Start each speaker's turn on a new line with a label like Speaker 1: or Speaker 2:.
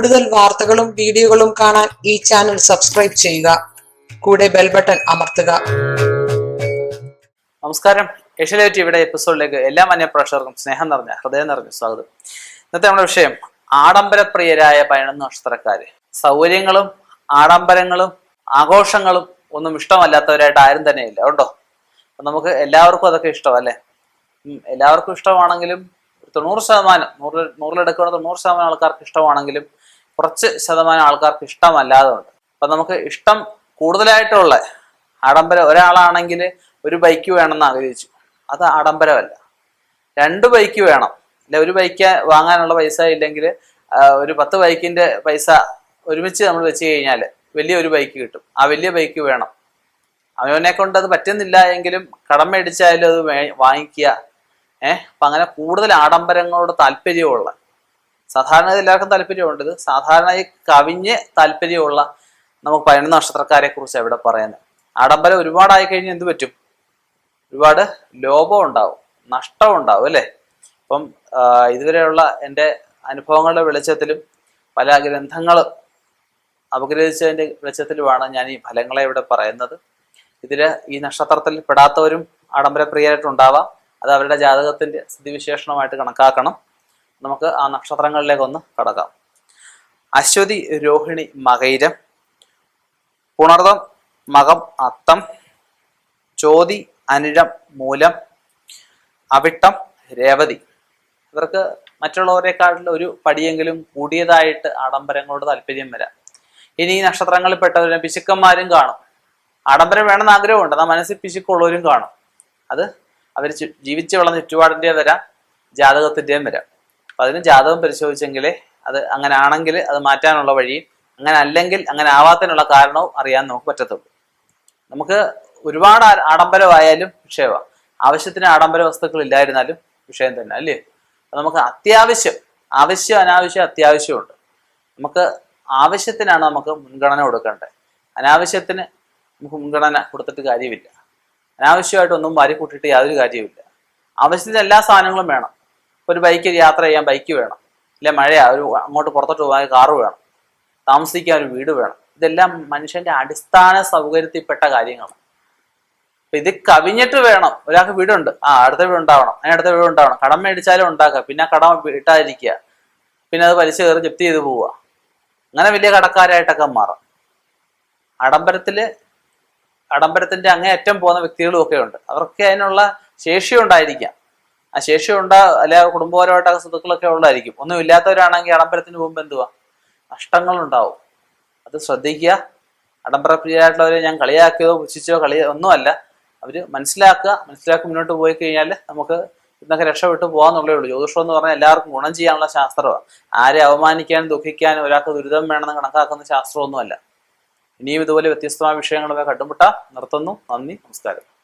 Speaker 1: കൂടുതൽ വാർത്തകളും വീഡിയോകളും കാണാൻ ഈ ചാനൽ സബ്സ്ക്രൈബ് ചെയ്യുക. കൂടെ ബെൽ ബട്ടൺ അമർത്തുക.
Speaker 2: നമസ്കാരം. ഏഷ്യലൈവ് ഇവിടെ എപ്പിസോഡിലേക്ക് എല്ലാ മാന്യ പ്രേക്ഷകർക്കും സ്നേഹം നിറഞ്ഞ ഹൃദയം നിറഞ്ഞ സ്വാഗതം. ഇന്നത്തെ നമ്മുടെ വിഷയം ആഡംബരപ്രിയരായ പതിനൊന്ന് നക്ഷത്രക്കാര് സൗകര്യങ്ങളും ആഡംബരങ്ങളും ആഘോഷങ്ങളും ഒന്നും ഇഷ്ടമല്ലാത്തവരായിട്ട് ആരും തന്നെ ഇല്ല ഉണ്ടോ നമുക്ക് എല്ലാവർക്കും അതൊക്കെ ഇഷ്ടമല്ലേ എല്ലാവർക്കും ഇഷ്ടമാണെങ്കിലും തൊണ്ണൂറ് ശതമാനം നൂറിൽ നൂറിലെടുക്കുന്ന തൊണ്ണൂറ് ശതമാനം ആൾക്കാർക്ക് ഇഷ്ടമാണെങ്കിലും കുറച്ച് ശതമാനം ആൾക്കാർക്ക് ഇഷ്ടമല്ലാതെ ഉണ്ട് അപ്പൊ നമുക്ക് ഇഷ്ടം കൂടുതലായിട്ടുള്ള ആഡംബരം ഒരാളാണെങ്കിൽ ഒരു ബൈക്ക് വേണമെന്ന് ആഗ്രഹിച്ചു. അത് ആഡംബരമല്ല. രണ്ട് ബൈക്ക് വേണം. അല്ലെ ഒരു ബൈക്ക് വാങ്ങാനുള്ള പൈസ ഇല്ലെങ്കിൽ ഒരു പത്ത് ബൈക്കിന്റെ പൈസ ഒരുമിച്ച് നമ്മൾ വെച്ച് കഴിഞ്ഞാൽ വലിയ ഒരു ബൈക്ക് കിട്ടും. ആ വലിയ ബൈക്ക് വേണം. അവനെ കൊണ്ട് അത് പറ്റുന്നില്ല എങ്കിലും കടം മേടിച്ചാലും അത് വാങ്ങിക്കുക. ഏഹ് അപ്പം അങ്ങനെ കൂടുതൽ ആഡംബരങ്ങളോട് താല്പര്യമുള്ള സാധാരണ എല്ലാവർക്കും താല്പര്യമുണ്ട്. ഇത് സാധാരണ ഈ കവിഞ്ഞ് താല്പര്യമുള്ള നമുക്ക് പതിനൊന്ന് നക്ഷത്രക്കാരെ കുറിച്ച് എവിടെ പറയുന്നത് ആഡംബരം ഒരുപാടായി കഴിഞ്ഞാൽ എന്ത് പറ്റും? ഒരുപാട് ലോഭം ഉണ്ടാവും നഷ്ടം ഉണ്ടാവും അല്ലേ? അപ്പം ഇതുവരെയുള്ള എന്റെ അനുഭവങ്ങളുടെ വെളിച്ചത്തിലും പല ഗ്രന്ഥങ്ങൾ അപഗ്രഹിച്ചതിന്റെ വെളിച്ചത്തിലുമാണ് ഞാൻ ഈ ഫലങ്ങളെ ഇവിടെ പറയുന്നത്. ഇതിൽ ഈ നക്ഷത്രത്തിൽ പെടാത്തവരും ആഡംബരപ്രിയരായിട്ടുണ്ടാവാം അത് അവരുടെ ജാതകത്തിന്റെ സ്ഥിതിവിശേഷണമായിട്ട് കണക്കാക്കണം. നമുക്ക് ആ നക്ഷത്രങ്ങളിലേക്ക് ഒന്ന് കടക്കാം. അശ്വതി രോഹിണി മകൈരം പുണർതം മകം അത്തം ചോതി അനിഴം മൂലം അവിട്ടം രേവതി. ഇവർക്ക് മറ്റുള്ളവരെക്കാട്ടിൽ ഒരു പടിയെങ്കിലും കൂടിയതായിട്ട് ആഡംബരങ്ങളോട് താല്പര്യം വരാം. ഇനി ഈ നക്ഷത്രങ്ങളിൽ പെട്ടവരും പിശുക്കന്മാരും കാണും. ആഡംബരം വേണമെന്ന് ആഗ്രഹമുണ്ട്. എന്നാൽ മനസ്സിൽ പിശുക്കുള്ളവരും കാണും. അത് അവർ ജീവിച്ചു വളർന്ന ചുറ്റുപാടിന്റെയും വരാം ജാതകത്തിന്റെയും വരാം. അപ്പൊ അതിന് ജാതകം പരിശോധിച്ചെങ്കിലേ അത് അങ്ങനെ ആണെങ്കിൽ അത് മാറ്റാനുള്ള വഴിയും അങ്ങനെ അല്ലെങ്കിൽ അങ്ങനെ ആവാത്തതിനുള്ള കാരണവും അറിയാൻ നമുക്ക് പറ്റത്തുള്ളൂ. നമുക്ക് ഒരുപാട് ആഡംബരമായാലും വിഷയമാണ് ആവശ്യത്തിന് ആഡംബര വസ്തുക്കൾ ഇല്ലായിരുന്നാലും വിഷയം തന്നെ അല്ലേ? നമുക്ക് അത്യാവശ്യം ആവശ്യം അനാവശ്യം അത്യാവശ്യമുണ്ട് നമുക്ക് ആവശ്യത്തിനാണ് നമുക്ക് മുൻഗണന കൊടുക്കേണ്ടത്. അനാവശ്യത്തിന് നമുക്ക് മുൻഗണന കൊടുത്തിട്ട് കാര്യമില്ല. അനാവശ്യമായിട്ട് ഒന്നും വാരി കൂട്ടിയിട്ട് യാതൊരു കാര്യവുമില്ല. ആവശ്യത്തിന് എല്ലാ സാധനങ്ങളും വേണം. ഒരു ബൈക്ക് യാത്ര ചെയ്യാൻ ബൈക്ക് വേണം. ഇല്ല മഴയാ ഒരു അങ്ങോട്ട് പുറത്തോട്ട് പോകാൻ കാറ് വേണം. താമസിക്കാൻ ഒരു വീട് വേണം. ഇതെല്ലാം മനുഷ്യന്റെ അടിസ്ഥാന സൗകര്യത്തിൽപ്പെട്ട കാര്യങ്ങളാണ്. അപ്പൊ ഇത് കവിഞ്ഞിട്ട് വേണം. ഒരാൾക്ക് വീടുണ്ട്. ആ അടുത്ത വീട് ഉണ്ടാവണം. അതിന് അടുത്ത വീട് ഉണ്ടാവണം. കടം മേടിച്ചാലും ഉണ്ടാക്കുക പിന്നെ ആ കടം വീട്ടാതിരിക്കുക. പിന്നെ അത് പലിശ കയറി ജപ്തി ചെയ്ത് പോവുക. അങ്ങനെ വലിയ കടക്കാരായിട്ടൊക്കെ മാറാം. ആഡംബരത്തിൽ ആഡംബരത്തിന്റെ അങ്ങേയറ്റം പോകുന്ന വ്യക്തികളും ഒക്കെ ഉണ്ട്. അവർക്ക് അതിനുള്ള ശേഷി ഉണ്ടായിരിക്കാം. ആ ശേഷി ഉണ്ടാ അല്ലെ കുടുംബപരമായിട്ടൊക്കെ സ്വത്തുക്കളൊക്കെ ഉണ്ടായിരിക്കും. ഒന്നും ഇല്ലാത്തവരാണെങ്കിൽ അടംബരത്തിന് പോകുമ്പോൾ എന്തുവാ? നഷ്ടങ്ങൾ ഉണ്ടാവും അത് ശ്രദ്ധിക്കുക. അടംബരപ്രിയരായിട്ടുള്ളവരെ ഞാൻ കളിയാക്കിയോ പുച്ഛിച്ചോ കളി ഒന്നുമല്ല. അവർ മനസ്സിലാക്കുക. മനസ്സിലാക്കി മുന്നോട്ട് പോയി കഴിഞ്ഞാൽ നമുക്ക് ഇന്നൊക്കെ രക്ഷപ്പെട്ടു പോകാന്നുള്ളേ ഉള്ളൂ. ജ്യോതിഷം എന്ന് പറഞ്ഞാൽ എല്ലാവർക്കും ഗുണം ചെയ്യാനുള്ള ശാസ്ത്രമാണ്. ആരെ അവമാനിക്കാനും ദുഃഖിക്കാനും ഒരാൾക്ക് ദുരിതം വേണമെന്ന് കണക്കാക്കുന്ന ശാസ്ത്രമൊന്നുമല്ല. ഇനിയും ഇതുപോലെ വ്യത്യസ്തമായ വിഷയങ്ങളൊക്കെ കണ്ടുമുട്ടാം. നിർത്തുന്നു. നന്ദി. നമസ്കാരം.